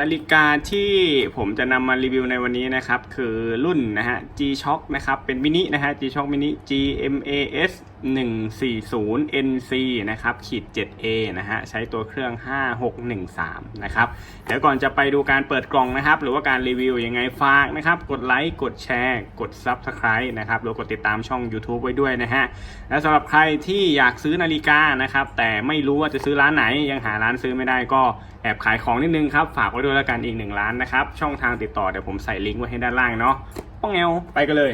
นาฬิกาที่ผมจะนำมารีวิวในวันนี้นะครับ คือรุ่นนะฮะ G-Shock นะครับ เป็นมินินะฮะ G-Shock mini GMAS 140 NC นะครับขีด 7A นะฮะ ใช้ตัวเครื่อง 5613 นะครับ เดี๋ยวก่อนจะไปดูการเปิดกล่องนะครับ หรือว่าการรีวิวยังไงฝากนะครับ กดไลค์ กดแชร์ กด Subscribe นะครับหรือกดติดตามช่อง YouTube ไว้ด้วยนะฮะ และสำหรับใครที่อยากซื้อนาฬิกานะครับ แต่ไม่รู้ว่าจะซื้อร้านไหน ยังหาร้านซื้อไม่ได้ก็แอบขายของนิดนึงครับ ฝากไว้ด้วยแล้วกันอีกหนึ่งร้านนะครับ ช่องทางติดต่อเดี๋ยวผมใส่ลิงก์ไว้ให้ด้านล่างเนาะป้องเอวไปกันเลย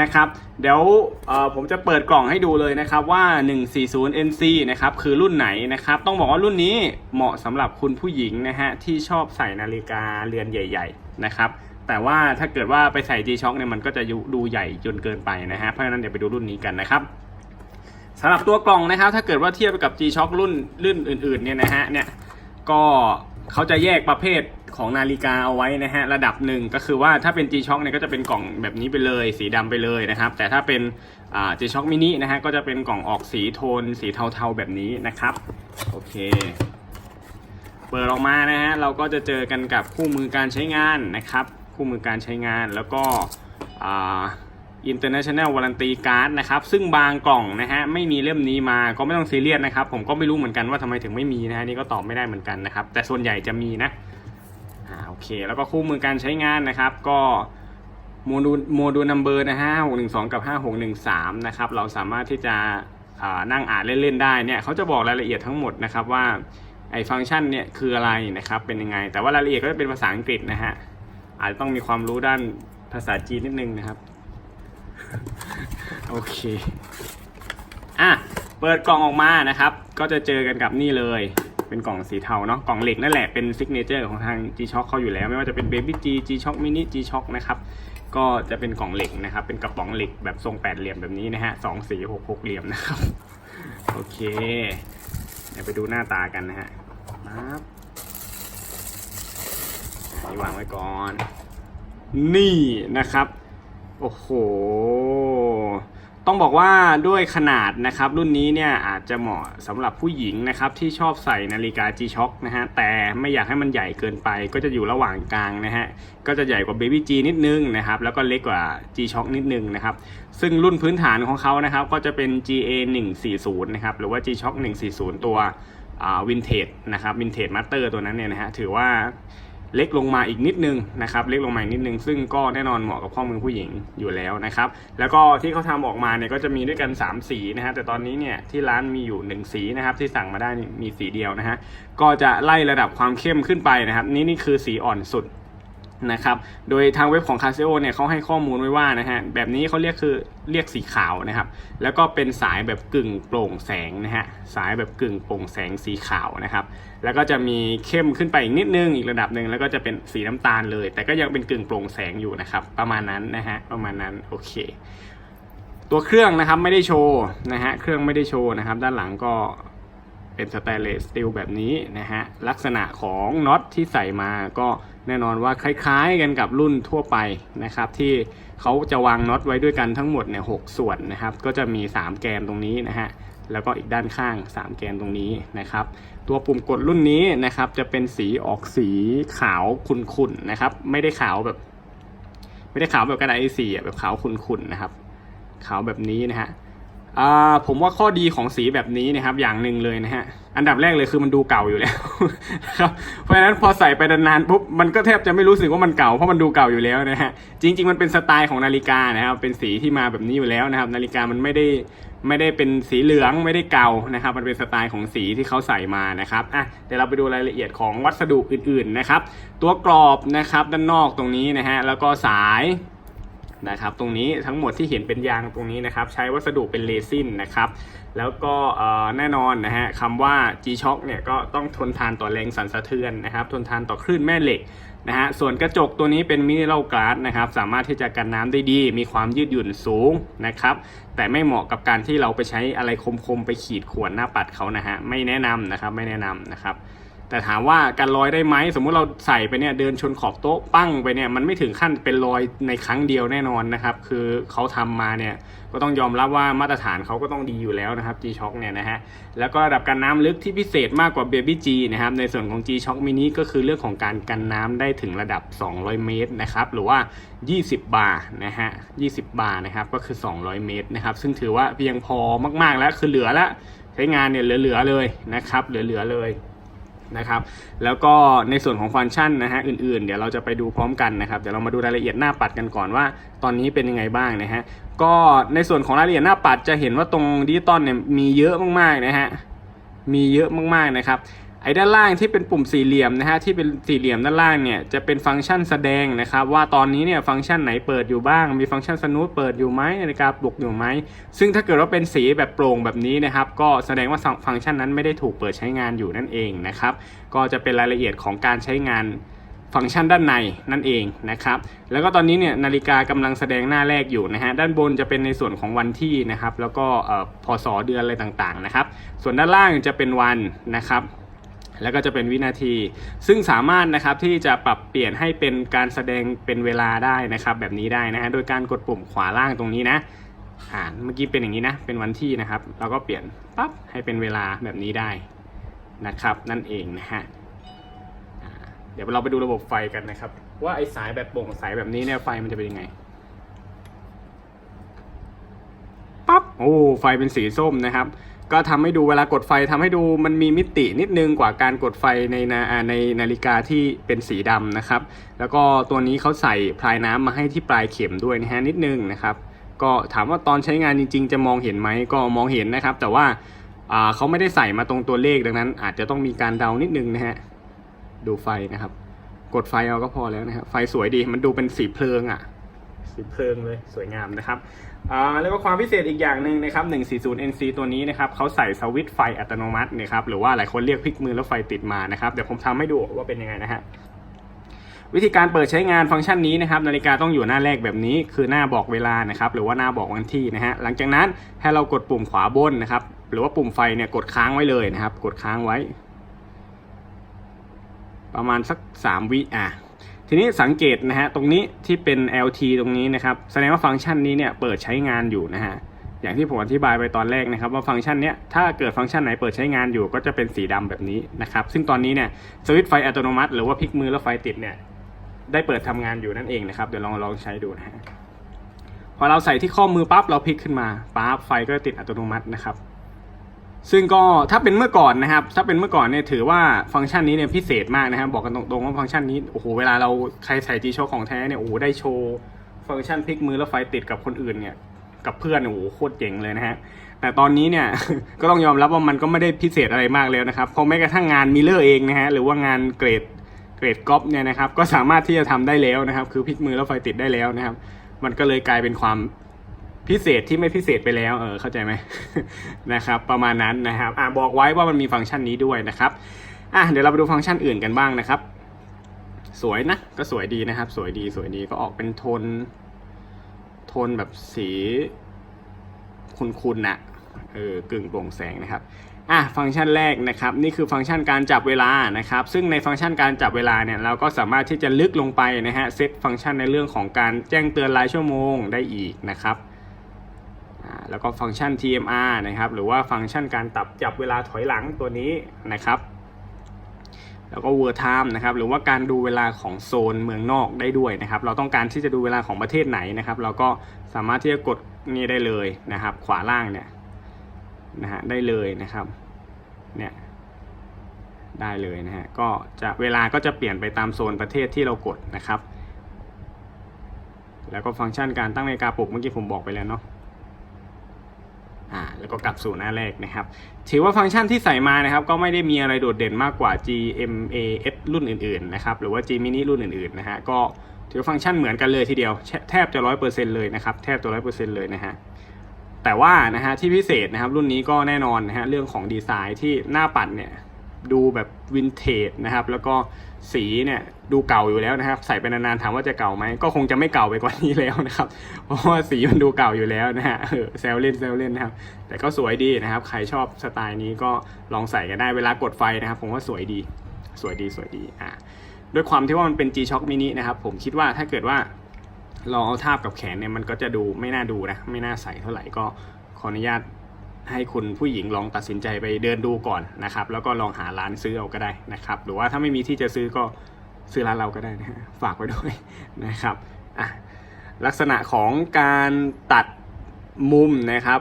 นะครับ เดี๋ยวผมจะเปิดกล่องให้ดูเลยนะครับว่า 140 NC นะครับคือรุ่นไหนนะครับ ต้องบอกว่ารุ่นนี้เหมาะสำหรับคุณผู้หญิงนะฮะที่ชอบใส่นาฬิกาเรือนใหญ่ ๆ นะครับแต่ว่าถ้าเกิดว่าไปใส่ G-Shock เนี่ยมันก็จะดูใหญ่จนเกินไปนะฮะเพราะฉะนั้นเดี๋ยวไปดูรุ่นนี้กันนะครับสำหรับตัวกล่องนะครับ ถ้าเกิดว่าเทียบกับ G-Shock รุ่นรุ่นอื่นๆเนี่ยนะฮะเนี่ยก็ เขาจะแยกประเภทของนาฬิกาเอาไว้นะฮะระดับหนึ่งก็คือว่าถ้าเป็น G-Shock เนี่ยก็จะเป็นกล่องแบบนี้ไปเลย สีดำไปเลยนะครับ แต่ถ้าเป็นอ่า G-Shock mini นะฮะก็จะเป็นกล่องออกสีโทน สีเทาๆแบบนี้นะครับโอเคเปิดออกมานะฮะเราก็จะเจอกันกับคู่มือการใช้งานนะครับ คู่มือการใช้งานแล้วก็อ่า International Warranty Card นะครับ ซึ่งบางกล่องนะฮะไม่มีเล่มนี้มาก็ไม่ต้องซีเรียสนะครับ ผมก็ไม่รู้เหมือนกันว่าทำไมถึงไม่มีนะฮะนี่ก็ตอบไม่ได้เหมือนกันนะครับ แต่ส่วนใหญ่จะมีนะอ่าโอเค แล้วก็คู่มือการใช้งานนะครับ ก็โมดูลโมดูลนัมเบอร์นะฮะหกหนึ่งสองกับห้าหกหนึ่งสามนะครับเราสามารถที่จะอ่านั่งอ่านเล่นๆได้เนี่ยเขาจะบอกรายละเอียดทั้งหมดนะครับว่าไอ้ฟังก์ชันเนี่ยคืออะไรนะครับเป็นยังไง แต่ว่ารายละเอียดก็จะเป็นภาษาอังกฤษนะฮะอาจจะต้องมีความรู้ด้านภาษาจีนนิดนึงนะครับ โอเค อะ เปิดกล่องออกมานะครับ ก็จะเจอกันกับนี่เลย เป็นกล่องสีเทาเนาะ กล่องเหล็กนั่นแหละ เป็นซิกเนเจอร์ของทาง G-Shock เขาอยู่แล้ว ไม่ว่าจะเป็น Baby G G-Shock Mini G-Shock นะครับ ก็จะเป็นกล่องเหล็กนะครับ เป็นกระป๋องเหล็กแบบทรงแปดเหลี่ยมแบบนี้นะฮะสองสีหกหกเหลี่ยมนะครับ โอเค เดี๋ยวไปดูหน้าตากันนะฮะปั๊บนี่วางไว้ก่อน นี่นะครับ โอ้โห ต้องบอกว่าด้วยขนาดนะครับ รุ่นนี้เนี่ยอาจจะเหมาะสำหรับผู้หญิงนะครับที่ชอบใส่นาฬิกา G-Shock นะฮะแต่ไม่อยากให้มันใหญ่เกินไป ก็จะอยู่ระหว่างกลางนะฮะก็จะใหญ่กว่า Baby G นิดนึงนะครับแล้วก็เล็กกว่า G-Shock นิดนึงนะครับซึ่งรุ่นพื้นฐานของเขานะครับก็จะเป็น GA 140นะครับหรือว่า G-Shock 140 ตัววินเทจนะครับวินเทจมาสเตอร์ตัวนั้นเนี่ยนะฮะถือว่า เล็กลงมาอีกนิดนึงนะครับเล็กลงมาอีกนิดนึง ซึ่งก็แน่นอนเหมาะกับข้อมือผู้หญิงอยู่แล้วนะครับแล้วก็ที่เขาทำออกมาเนี่ยก็จะมีด้วยกัน 3 สีนะฮะแต่ตอนนี้เนี่ยที่ร้านมีอยู่ 1 สีนะครับที่สั่งมาได้มีสีเดียวนะฮะก็จะไล่ระดับความเข้มขึ้นไปนะครับนี่นี่คือสีอ่อนสุด นะครับ โดยทางเว็บของ Casio เนี่ยเขาให้ข้อมูลไว้ว่านะฮะ แบบนี้เขาเรียกคือเรียกสีขาวนะครับ แล้วก็เป็นสายแบบกึ่งโปร่งแสงนะฮะ สายแบบกึ่งโปร่งแสงสีขาวนะครับ แล้วก็จะมีเข้มขึ้นไปอีกนิดนึงอีกระดับหนึ่งแล้วก็จะเป็นสีน้ำตาลเลย แต่ก็ยังเป็นกึ่งโปร่งแสงอยู่นะครับ ประมาณนั้นนะฮะ ประมาณนั้น โอเค ตัวเครื่องนะครับไม่ได้โชว์นะฮะ เครื่องไม่ได้โชว์นะครับ ด้านหลังก็เป็นสแตนเลสสตีลแบบนี้นะฮะ ลักษณะของน็อตที่ใส่มาก็ แน่นอนว่าคล้ายๆกันกับรุ่นทั่วไปนะครับที่เขาจะวางน็อตไว้ด้วยกันทั้งหมดเนี่ยหกส่วนนะครับ ก็จะมี 3 แกนตรงนี้นะฮะแล้วก็อีกด้านข้าง 3 แกนตรงนี้นะครับ ตัวปุ่มกดรุ่นนี้นะครับจะเป็นสีออกสีขาวขุ่นๆนะครับ ไม่ได้ขาวแบบ ไม่ได้ขาวแบบกระดาษ A4 แบบขาวขุ่นๆนะครับ ขาวแบบนี้นะฮะผมว่าข้อดีของสีแบบนี้นะครับ อย่างหนึ่งเลยนะฮะ อันดับแรกเลยคือมันดูเก่าอยู่แล้วครับเพราะฉะนั้นพอใส่ไปนานๆปุ๊บมันก็แทบจะไม่รู้สึกว่ามันเก่าเพราะมันดูเก่าอยู่แล้วนะฮะจริง ๆ มันเป็นสไตล์ของนาฬิกานะครับเป็นสีที่มาแบบนี้อยู่แล้วนะครับ นาฬิกามันไม่ได้ไม่ได้เป็นสีเหลืองไม่ได้เก่านะครับ มันเป็นสไตล์ของสีที่เขาใส่มานะครับอะเดี๋ยวเราไปดูรายละเอียดของวัสดุอื่นๆนะครับ ตัวกรอบนะครับด้านนอกตรงนี้นะฮะแล้วก็สาย นะครับตรงนี้ทั้งหมดที่เห็นเป็นยางตรงนี้นะครับใช้วัสดุเป็นเรซินนะครับแล้วก็แน่นอนนะฮะคำว่า G-Shock เนี่ยก็ต้องทนทานต่อแรงสั่นสะเทือนนะครับทนทานต่อคลื่นแม่เหล็กนะฮะส่วนกระจกตัวนี้เป็นมินิ r a l glass นะครับสามารถที่จะกันน้ำได้ดี มีความยืดหยุ่นสูงนะครับแต่ไม่เหมาะกับการที่เราไปใช้อะไรคมๆไปขีดข่วนหน้าปัดเขานะฮะไม่แนะนำนะครับไม่แนะนำนะครับ แต่ถามว่าการลอยได้ไหมสมมุติเราใส่ไปเนี่ยเดินชนขอบโต๊ะปั้งไปเนี่ยมันไม่ถึงขั้นเป็นรอยในครั้งเดียวแน่นอนนะครับ คือเขาทำมาเนี่ยก็ต้องยอมรับว่ามาตรฐานเขาก็ต้องดีอยู่แล้วนะครับ G-Shock เนี่ยนะฮะแล้วก็ระดับการน้ำลึกที่พิเศษมากกว่า Baby G นะครับในส่วนของ G-Shock mini ก็คือเรื่องของการกันน้ำได้ถึงระดับ 200 เมตรนะครับหรือว่า 20 บาร์นะฮะ20 บาร์นะครับก็คือ 200 เมตรนะครับซึ่งถือว่าเพียงพอมากๆแล้วคือเหลือแล้วใช้งานเนี่ยเหลือๆเลยนะครับเหลือๆเลย นะครับ แล้วก็ในส่วนของฟังก์ชันนะฮะอื่นๆ เดี๋ยวเราจะไปดูพร้อมกันนะครับเดี๋ยวเรามาดูรายละเอียดหน้าปัดกันก่อนว่า ตอนนี้เป็นยังไงบ้างนะฮะก็ในส่วนของรายละเอียดหน้าปัดจะเห็นว่าตรงดิจิตอลเนี่ยมีเยอะมากๆนะฮะมีเยอะมากๆนะครับ ไอ้ด้านล่างที่เป็นปุ่มสี่เหลี่ยมนะฮะที่เป็นสี่เหลี่ยมด้านล่างเนี่ยจะเป็นฟังก์ชันแสดงนะครับว่าตอนนี้เนี่ยฟังก์ชันไหนเปิดอยู่บ้าง มีฟังก์ชันสนุตเปิดอยู่ไหมนาฬิกาปลุกอยู่ไหมซึ่งถ้าเกิดว่าเป็นสีแบบโปร่งแบบนี้นะครับก็แสดงว่าฟังก์ชันนั้นไม่ได้ถูกเปิดใช้งานอยู่นั่นเองนะครับก็จะเป็นรายละเอียดของการใช้งานฟังก์ชันด้านในนั่นเองนะครับ แล้วก็ตอนนี้เนี่ยนาฬิกากำลังแสดงหน้าแรกอยู่นะฮะด้านบนจะเป็นในส่วนของวันที่นะครับ แล้วก็พศเดือนอะไรต่างๆนะครับ ส่วนด้านล่างจะเป็นวันนะครับ แล้วก็จะเป็นวินาที ซึ่งสามารถนะครับที่จะปรับเปลี่ยนให้เป็นการแสดงเป็นเวลาได้นะครับ แบบนี้ได้นะฮะโดยการกดปุ่มขวาล่างตรงนี้นะอ่าเมื่อกี้เป็นอย่างนี้นะ เป็นวันที่นะครับ เราก็เปลี่ยนปั๊บให้เป็นเวลาแบบนี้ได้นะครับ นั่นเองนะฮะเดี๋ยวเราไปดูระบบไฟกันนะครับ ว่าไอ้สายแบบโปร่งใสแบบนี้เนี่ยไฟมันจะเป็นยังไงปั๊บโอ้ไฟเป็นสีส้มนะครับ ก็ทำให้ดูเวลากดไฟทำให้ดูมันมีมิตินิดนึงกว่าการกดไฟในนาในนาฬิกาที่เป็นสีดำนะครับ แล้วก็ตัวนี้เขาใส่พลายน้ำมาให้ที่ปลายเข็มด้วยนะฮะนิดนึงนะครับ ก็ถามว่าตอนใช้งานจริง ๆ จะมองเห็นไหมก็มองเห็นนะครับ แต่ว่าอ่าเขาไม่ได้ใส่มาตรงตัวเลขดังนั้น อาจจะต้องมีการเดานิดนึงนะฮะดูไฟนะครับ กดไฟเอาก็พอแล้วนะครับไฟสวยดีมันดูเป็นสีเพลิงอะ สีเพลิงเลยสวยงามนะครับอ่าแล้วก็ความพิเศษอีกอย่างหนึ่งนะครับ 140 NC ตัวนี้นะครับเขาใส่สวิตช์ไฟอัตโนมัตินะครับหรือว่าหลายคนเรียกพลิกมือแล้วไฟติดมานะครับเดี๋ยวผมทำให้ดูว่าเป็นยังไงนะฮะวิธีการเปิดใช้งานฟังก์ชันนี้นะครับนาฬิกาต้องอยู่หน้าแรกแบบนี้ คือหน้าบอกเวลานะครับหรือว่าหน้าบอกวันที่นะฮะหลังจากนั้นให้เรากดปุ่มขวาบนนะครับหรือว่าปุ่มไฟเนี่ยกดค้างไว้เลยนะครับ กดค้างไว้ ประมาณสัก 3 วิอะ ทีนี้สังเกตนะฮะตรงนี้ที่เป็น LT ตรงนี้นะครับแสดงว่าฟังก์ชันนี้เนี่ยเปิดใช้งานอยู่นะฮะอย่างที่ผมอธิบายไปตอนแรกนะครับ ว่าฟังก์ชันเนี้ยถ้าเกิดฟังก์ชันไหนเปิดใช้งานอยู่ก็จะเป็นสีดำแบบนี้นะครับ ซึ่งตอนนี้เนี่ยสวิตช์ไฟอัตโนมัติ หรือว่าพลิกมือแล้วไฟติดเนี่ยได้เปิดทำงานอยู่นั่นเองนะครับเดี๋ยวลองลองใช้ดูนะฮะพอเราใส่ที่ข้อมือปั๊บเราพลิกขึ้นมาปั๊บไฟก็ติดอัตโนมัตินะครับ ซึ่งก็ถ้าเป็นเมื่อก่อนนะครับ ถ้าเป็นเมื่อก่อนเนี่ยถือว่าฟังก์ชันนี้เนี่ยพิเศษมากนะครับ บอกกันตรงๆว่าฟังก์ชันนี้โอ้โหเวลาเราใครใส่ G-Shock ของแท้เนี่ยโอ้โหได้โชว์ฟังก์ชันพลิกมือแล้วไฟติดกับคนอื่นเนี่ยกับเพื่อนโอ้โหโคตรเจ๋งเลยนะฮะแต่ตอนนี้เนี่ยก็ต้องยอมรับว่ามันก็ไม่ได้พิเศษอะไรมากแล้วนะครับเพราะแม้กระทั่งงานมิเลอร์เองนะฮะหรือว่างานเกรดเกรดกอล์ฟเนี่ยนะครับก็สามารถที่จะทำได้แล้วนะครับ คือพลิกมือแล้วไฟติดได้แล้วนะครับ มันก็เลยกลายเป็นความ พิเศษที่ไม่พิเศษไปแล้วเออเข้าใจไหมนะครับประมาณนั้นนะครับอะบอกไว้ว่ามันมีฟังก์ชันนี้ด้วยนะครับอะเดี๋ยวเราไปดูฟังก์ชันอื่นกันบ้างนะครับ สวยนะก็สวยดีนะครับ สวยดีสวยดีก็ออกเป็นโทน โทนแบบสีคุณๆนะเออกึ่งโปร่งแสงนะครับอะฟังก์ชันแรกนะครับ นี่คือฟังก์ชันการจับเวลานะครับ ซึ่งในฟังก์ชันการจับเวลาเนี่ยเราก็สามารถที่จะลึกลงไปนะฮะเซตฟังก์ชันในเรื่องของการแจ้งเตือนรายชั่วโมงได้อีกนะครับ แล้วก็ฟังก์ชัน TMR นะครับหรือว่าฟังก์ชันการตับจับเวลาถอยหลังตัวนี้นะครับแล้วก็ World Time นะครับหรือว่าการดูเวลาของโซนเมืองนอกได้ด้วยนะครับ เราต้องการที่จะดูเวลาของประเทศไหนนะครับ เราก็สามารถที่จะกดนี่ได้เลยนะครับ ขวาล่างเนี่ยนะฮะได้เลยนะครับเนี่ยได้เลยนะฮะก็จะเวลาก็จะเปลี่ยนไปตามโซนประเทศที่เรากดนะครับ แล้วก็ฟังก์ชันการตั้งนาฬิกาปลุกเมื่อกี้ผมบอกไปแล้วเนาะ แล้วก็กลับสู่หน้าแรกนะครับ ถือว่าฟังก์ชันที่ใส่มานะครับ ก็ไม่ได้มีอะไรโดดเด่นมากกว่า GMAF รุ่นอื่นๆนะครับ หรือว่า G mini รุ่นอื่นๆนะฮะ ก็ถือว่าฟังก์ชันเหมือนกันเลยทีเดียว แทบจะร้อยเปอร์เซ็นเลยนะครับ แทบจะร้อยเปอร์เซ็นเลยนะฮะ แต่ว่านะฮะที่พิเศษนะครับรุ่นนี้ก็แน่นอนนะฮะเรื่องของดีไซน์ที่หน้าปัดเนี่ย ดูแบบวินเทจนะครับ แล้วก็สีเนี่ยดูเก่าอยู่แล้วนะครับ ใส่ไปนานๆถามว่าจะเก่าไหมก็คงจะไม่เก่าไปกว่านี้แล้วนะครับ เพราะว่าสีมันดูเก่าอยู่แล้วนะฮะเออแซวเล่นแซวเล่นนะครับ แต่ก็สวยดีนะครับ ใครชอบสไตล์นี้ก็ลองใส่กันได้เวลากดไฟนะครับผมว่าสวยดี สวยดีสวยดีอะด้วยความที่ว่ามันเป็น G-Shock mini นะครับ ผมคิดว่าถ้าเกิดว่าลองเอาทาบกับแขนเนี่ยมันก็จะดูไม่น่าดูนะ ไม่น่าใส่เท่าไหร่ก็ขออนุญาต ให้คุณผู้หญิงลองตัดสินใจไปเดินดูก่อนนะครับ แล้วก็ลองหาร้านซื้อเอาก็ได้นะครับ หรือว่าถ้าไม่มีที่จะซื้อก็ซื้อร้านเราก็ได้นะฝากไว้ด้วยนะครับอะลักษณะของการตัดมุมนะครับ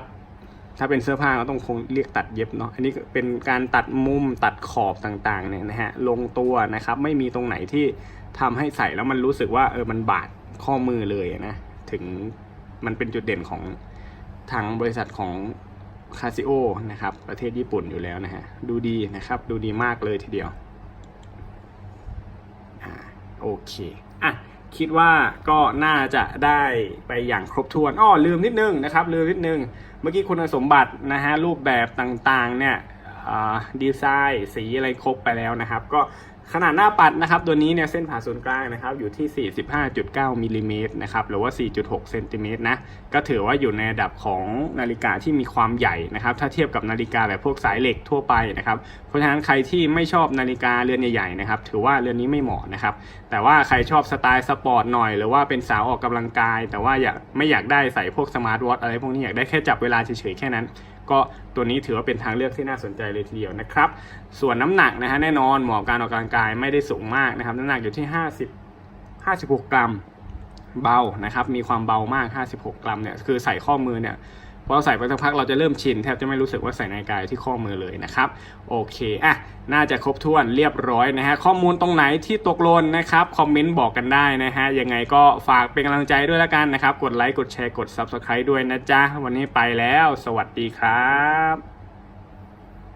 ถ้าเป็นเสื้อผ้าก็ต้องคงเรียกตัดเย็บเนาะอันนี้เป็นการตัดมุมตัดขอบต่างๆเนี่ยนะฮะลงตัวนะครับ ไม่มีตรงไหนที่ทำให้ใส่แล้วมันรู้สึกว่าเออมันบาดข้อมือเลยนะถึงมันเป็นจุดเด่นของทางบริษัทของ คาซิโอนะครับ ประเทศญี่ปุ่นอยู่แล้วนะฮะ ดูดีนะครับ ดูดีมากเลยทีเดียวอ่าโอเคอะคิดว่าก็น่าจะได้ไปอย่างครบถ้วนอ้อลืมนิดนึงนะครับ ลืมนิดนึง เมื่อกี้คุณสมบัตินะฮะรูปแบบต่างๆเนี่ยดีไซน์สีอะไรครบไปแล้วนะครับ ก็ ขนาดหน้าปัดนะครับตัวนี้เนี่ยเส้นผ่าศูนย์กลางนะครับอยู่ที่ 45.9มิลลิเมตรนะครับหรือว่า 4.6เซนติเมตรนะก็ถือว่าอยู่ในระดับของนาฬิกาที่มีความใหญ่นะครับถ้าเทียบกับนาฬิกาแบบพวกสายเหล็กทั่วไปนะครับเพราะฉะนั้นใครที่ไม่ชอบนาฬิกาเรือนใหญ่ๆนะครับถือว่าเรือนนี้ไม่เหมาะนะครับแต่ว่าใครชอบสไตล์สปอร์ตหน่อย หรือว่าเป็นสาวออกกำลังกาย แต่ว่าอยากไม่อยากได้ใส่พวกสมาร์ทวอทอะไรพวกนี้อยากได้แค่จับเวลาเฉยๆแค่นั้น ก็ตัวนี้ถือว่าเป็นทางเลือกที่น่าสนใจเลยทีเดียวนะครับ ส่วนน้ำหนักนะฮะแน่นอนเหมาะกับการออกกำลังกายไม่ได้สูงมากนะครับ น้ำหนักอยู่ที่ 50 56 กรัมเบานะครับ มีความเบามาก 56 กรัมเนี่ยคือใส่ข้อมือเนี่ย พอเราใส่ไปสักพักเราจะเริ่มชินแทบจะไม่รู้สึกว่าใส่นาฬิกายที่ข้อมือเลยนะครับโอเคอะน่าจะครบถ้วนเรียบร้อยนะฮะข้อมูลตรงไหนที่ตกหล่นนะครับคอมเมนต์บอกกันได้นะฮะยังไงก็ฝากเป็นกำลังใจด้วยละกันนะครับ กดไลค์กดแชร์กด Subscribe ด้วยนะจ๊ะวันนี้ไปแล้ว สวัสดีครับ